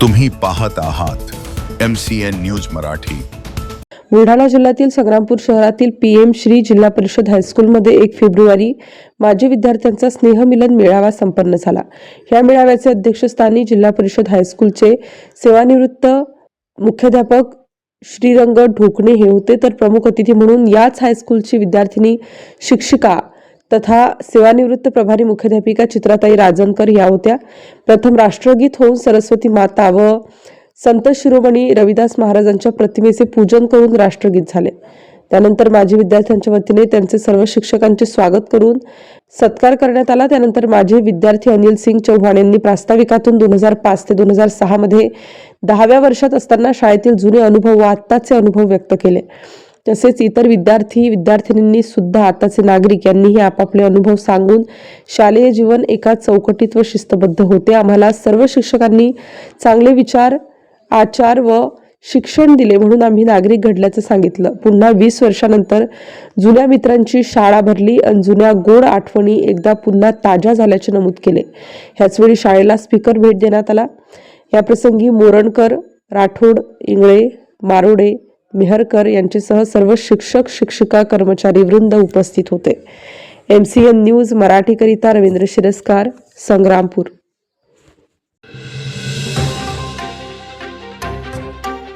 तुम्ही पाहत आहात M C N news Marathi. Buldhana जिल्ह्यातील संग्रामपूर शहरातील पी एम श्री जिल्हा परिषद हायस्कूलमध्ये एक फेब्रुवारी माजी विद्यार्थ्यांचा स्नेहमिलन मेळावा संपन्न झाला. या मेळाव्याचे अध्यक्षस्थानी जिल्हा परिषद हायस्कूलचे सेवानिवृत्त मुख्याध्यापक श्रीरंग ढोकणे हे होते. तर प्रमुख अतिथी म्हणून याच हायस्कूलची विद्यार्थिनी शिक्षिका तथा सेवानिवृत्त प्रभारी मुख्याध्यापिका चित्राताई राजनकर या होत्या. प्रथम राष्ट्रगीत होऊन सरस्वती माता व संत शिरोमणी रविदास महाराजांच्या प्रतिमेचे पूजन करून राष्ट्रगीत झाले. त्यानंतर माजी विद्यार्थ्यांच्या वतीने त्यांचे सर्व शिक्षकांचे स्वागत करून सत्कार करण्यात आला. त्यानंतर माजी विद्यार्थी अनिल सिंग चौहान यांनी प्रास्ताविकातून दोन हजार पाच ते दोन हजार सहामध्ये दहाव्या वर्षात असताना शाळेतील जुने अनुभव व आत्ताचे अनुभव व्यक्त केले. तसेच इतर विद्यार्थी विद्यार्थिनींनी सुद्धा आताचे नागरिक यांनीही आपापले अनुभव सांगून शालेय जीवन एका चौकटीत व शिस्तबद्ध होते. आम्हाला सर्व शिक्षकांनी चांगले विचार आचार व शिक्षण दिले म्हणून आम्ही नागरिक घडल्याचं सांगितलं. पुन्हा वीस वर्षानंतर जुन्या मित्रांची शाळा भरली आणि जुन्या गोड आठवणी एकदा पुन्हा ताज्या झाल्याचे नमूद केले. ह्याचवेळी शाळेला स्पीकर भेट देण्यात आला. याप्रसंगी मोरणकर राठोड इंगळे मारोडे मेहरकर यांच्यासह सर्व शिक्षक शिक्षिका कर्मचारी वृंद उपस्थित होते. एम सी एन न्यूज मराठीकरिता रवींद्र शिरस्कार संग्रामपूर.